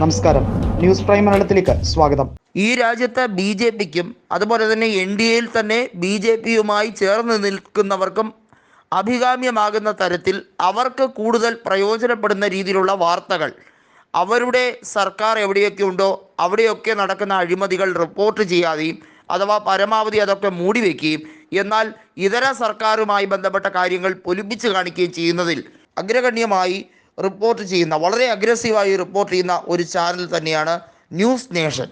നമസ്കാരം. News prime മലയാളത്തിലേക്ക് സ്വാഗതം. ഈ രാജ്യത്തെ ബി ജെ പിക്കും അതുപോലെ തന്നെ എൻ ഡി എയിൽ തന്നെ ബി ജെ പിയുമായി ചേർന്ന് നിൽക്കുന്നവർക്കും അഭികാമ്യമാകുന്ന തരത്തിൽ അവർക്ക് കൂടുതൽ പ്രയോജനപ്പെടുന്ന രീതിയിലുള്ള വാർത്തകൾ. അവരുടെ സർക്കാർ എവിടെയൊക്കെ ഉണ്ടോ അവിടെയൊക്കെ നടക്കുന്ന അഴിമതികൾ റിപ്പോർട്ട് ചെയ്യാതെയും അഥവാ പരമാവധി അതൊക്കെ മൂടി മൂടിവെക്കുകയും എന്നാൽ ഇതര സർക്കാരുമായി ബന്ധപ്പെട്ട കാര്യങ്ങൾ പൊലിപ്പിച്ച് കാണിക്കുകയും ചെയ്യുന്നതിൽ അഗ്രഗണ്യമായി റിപ്പോർട്ട് ചെയ്യുന്ന വളരെ അഗ്രസീവായി റിപ്പോർട്ട് ചെയ്യുന്ന ഒരു ചാനൽ തന്നെയാണ് ന്യൂസ് നേഷൻ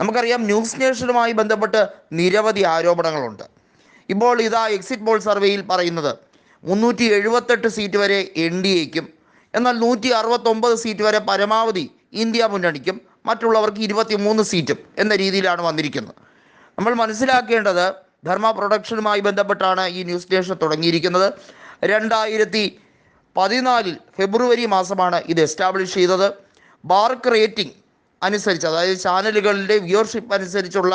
നമുക്കറിയാം ന്യൂസ് നേഷനുമായി ബന്ധപ്പെട്ട് നിരവധി ആരോപണങ്ങളുണ്ട്. ഇപ്പോൾ ഇതാ എക്സിറ്റ് പോൾ സർവേയിൽ പറയുന്നത് മുന്നൂറ്റി എഴുപത്തെട്ട് സീറ്റ് വരെ എൻ ഡി എക്കും എന്നാൽ നൂറ്റി അറുപത്തൊമ്പത് സീറ്റ് വരെ പരമാവധി ഇന്ത്യ മുന്നണിക്കും മറ്റുള്ളവർക്ക് ഇരുപത്തി മൂന്ന് സീറ്റും എന്ന രീതിയിലാണ് വന്നിരിക്കുന്നത്. നമ്മൾ മനസ്സിലാക്കേണ്ടത് ധർമ്മ പ്രൊഡക്ഷനുമായി ബന്ധപ്പെട്ടാണ് ഈ ന്യൂസ് നേഷൻ തുടങ്ങിയിരിക്കുന്നത്. രണ്ടായിരത്തി പതിനാലിൽ ഫെബ്രുവരി മാസമാണ് ഇത് എസ്റ്റാബ്ലിഷ് ചെയ്തത്. ബാർക്ക് റേറ്റിംഗ് അനുസരിച്ച് അതായത് ചാനലുകളുടെ വ്യൂവർഷിപ്പ് അനുസരിച്ചുള്ള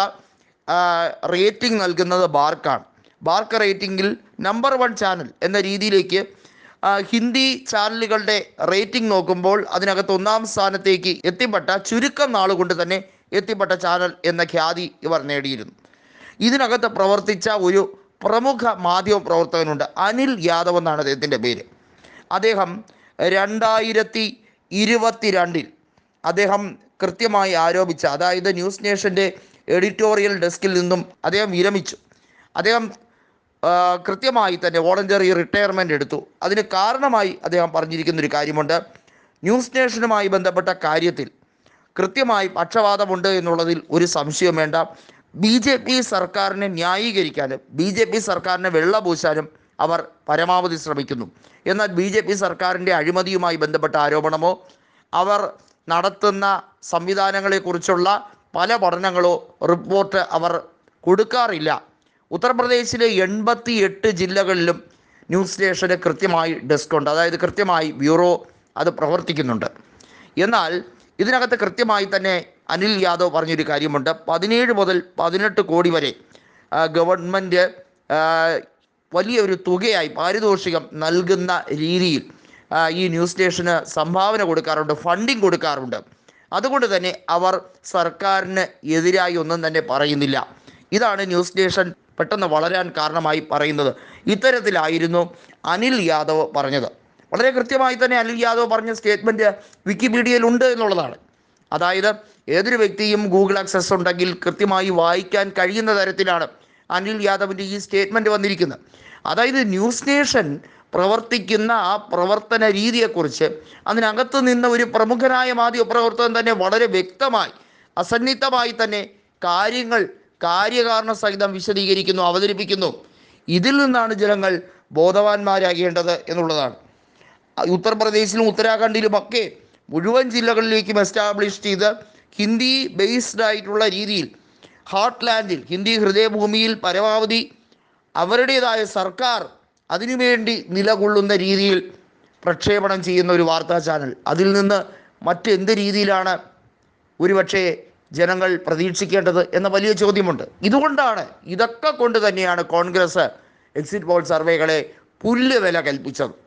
റേറ്റിംഗ് നൽകുന്നത് ബാർക്കാണ് ബാർക്ക് റേറ്റിംഗിൽ നമ്പർ വൺ ചാനൽ എന്ന രീതിയിലേക്ക് ഹിന്ദി ചാനലുകളുടെ റേറ്റിംഗ് നോക്കുമ്പോൾ അതിനകത്ത് ഒന്നാം സ്ഥാനത്തേക്ക് എത്തിപ്പെട്ട ചുരുക്കം നാളുകൊണ്ട് തന്നെ എത്തിപ്പെട്ട ചാനൽ എന്ന ഖ്യാതി ഇവർ നേടിയിരുന്നു. ഇതിനകത്ത് പ്രവർത്തിച്ച ഒരു പ്രമുഖ മാധ്യമ പ്രവർത്തകനുണ്ട് അനിൽ യാദവ് എന്നാണ് അദ്ദേഹത്തിന്റെ പേര്. അദ്ദേഹം രണ്ടായിരത്തി ഇരുപത്തിരണ്ടിൽ അദ്ദേഹം കൃത്യമായി ആരോപിച്ച അതായത് ന്യൂസ് നേഷന്റെ എഡിറ്റോറിയൽ ഡെസ്കിൽ നിന്നും അദ്ദേഹം വിരമിച്ചു. അദ്ദേഹം കൃത്യമായി തന്നെ വോളണ്ടറി റിട്ടയർമെന്റ് എടുത്തു. അതിന് കാരണമായി അദ്ദേഹം പറഞ്ഞിരിക്കുന്ന ഒരു കാര്യമുണ്ട്. ന്യൂസ് നേഷനുമായി ബന്ധപ്പെട്ട കാര്യത്തിൽ കൃത്യമായി പക്ഷപാതമുണ്ട് എന്നുള്ളതിൽ ഒരു സംശയം വേണ്ട. ബി ജെ പി സർക്കാരിനെ ന്യായീകരിക്കാനും ബി ജെ പി സർക്കാരിനെ വെള്ളപൂശാനും അവർ പരമാവധി ശ്രമിക്കുന്നു. എന്നാൽ ബി ജെ പി സർക്കാരിന്റെ അഴിമതിയുമായി ബന്ധപ്പെട്ട ആരോപണമോ അവർ നടത്തുന്ന സംവിധാനങ്ങളെക്കുറിച്ചുള്ള പല പഠനങ്ങളോ റിപ്പോർട്ട് അവർ കൊടുക്കാറില്ല. ഉത്തർപ്രദേശിലെ എൺപത്തി എട്ട് ജില്ലകളിലും ന്യൂസ് സ്റ്റേഷന് കൃത്യമായി ഡെസ്ക് ഉണ്ട്. അതായത് കൃത്യമായി ബ്യൂറോ അത് പ്രവർത്തിക്കുന്നുണ്ട്. എന്നാൽ ഇതിനകത്ത് കൃത്യമായി തന്നെ അനിൽ യാദവ് പറഞ്ഞൊരു കാര്യമുണ്ട്. പതിനേഴ് മുതൽ പതിനെട്ട് കോടി വരെ ഗവൺമെന്റ് വലിയൊരു തുകയായി പാരിതോഷികം നൽകുന്ന രീതിയിൽ ഈ ന്യൂസ് സ്റ്റേഷന് സംഭാവന കൊടുക്കാറുണ്ട് ഫണ്ടിങ് കൊടുക്കാറുണ്ട്. അതുകൊണ്ട് തന്നെ അവർ സർക്കാരിന് എതിരായി ഒന്നും തന്നെ പറയുന്നില്ല. ഇതാണ് ന്യൂസ് സ്റ്റേഷൻ പെട്ടെന്ന് വളരാൻ കാരണമായി പറയുന്നത്. ഇത്തരത്തിലായിരുന്നു അനിൽ യാദവ് പറഞ്ഞത്. വളരെ കൃത്യമായി തന്നെ അനിൽ യാദവ് പറഞ്ഞ സ്റ്റേറ്റ്മെന്റ് വിക്കിപീഡിയയിൽ ഉണ്ട് എന്നുള്ളതാണ്. അതായത് ഏതൊരു വ്യക്തിയും ഗൂഗിൾ ആക്സസ് ഉണ്ടെങ്കിൽ കൃത്യമായി വായിക്കാൻ കഴിയുന്ന തരത്തിലാണ് അനിൽ യാദവിന്റെ ഈ സ്റ്റേറ്റ്മെന്റ് വന്നിരിക്കുന്നത് അതായത് ന്യൂസ് നേഷൻ പ്രവർത്തിക്കുന്ന ആ പ്രവർത്തന രീതിയെക്കുറിച്ച് അതിനകത്ത് നിന്ന് ഒരു പ്രമുഖനായ മാധ്യമപ്രവർത്തകൻ തന്നെ വളരെ വ്യക്തമായി അസന്നിഗ്ധമായി തന്നെ കാര്യങ്ങൾ കാര്യകാരണ സഹിതം വിശദീകരിക്കുന്നു അവതരിപ്പിക്കുന്നു. ഇതിൽ നിന്നാണ് ജനങ്ങൾ ബോധവാന്മാരാകേണ്ടത് എന്നുള്ളതാണ്. ഉത്തർപ്രദേശിലും ഉത്തരാഖണ്ഡിലുമൊക്കെ മുഴുവൻ ജില്ലകളിലേക്കും എസ്റ്റാബ്ലിഷ് ചെയ്ത് ഹിന്ദി ബേസ്ഡ് ആയിട്ടുള്ള രീതിയിൽ ഹാർട്ട് ലാൻഡിൽ ഹിന്ദി ഹൃദയഭൂമിയിൽ പരമാവധി അവരുടേതായ സർക്കാർ അതിനുവേണ്ടി നിലകൊള്ളുന്ന രീതിയിൽ പ്രക്ഷേപണം ചെയ്യുന്ന ഒരു വാർത്താ ചാനൽ. അതിൽ നിന്ന് മറ്റെന്ത് രീതിയിലാണ് ഒരുപക്ഷെ ജനങ്ങൾ പ്രതീക്ഷിക്കേണ്ടത് എന്ന വലിയ ചോദ്യമുണ്ട്. ഇതുകൊണ്ടാണ് ഇതൊക്കെ കൊണ്ട് തന്നെയാണ് കോൺഗ്രസ് എക്സിറ്റ് പോൾ സർവേകളെ പുല്ല് വില കൽപ്പിച്ചത്.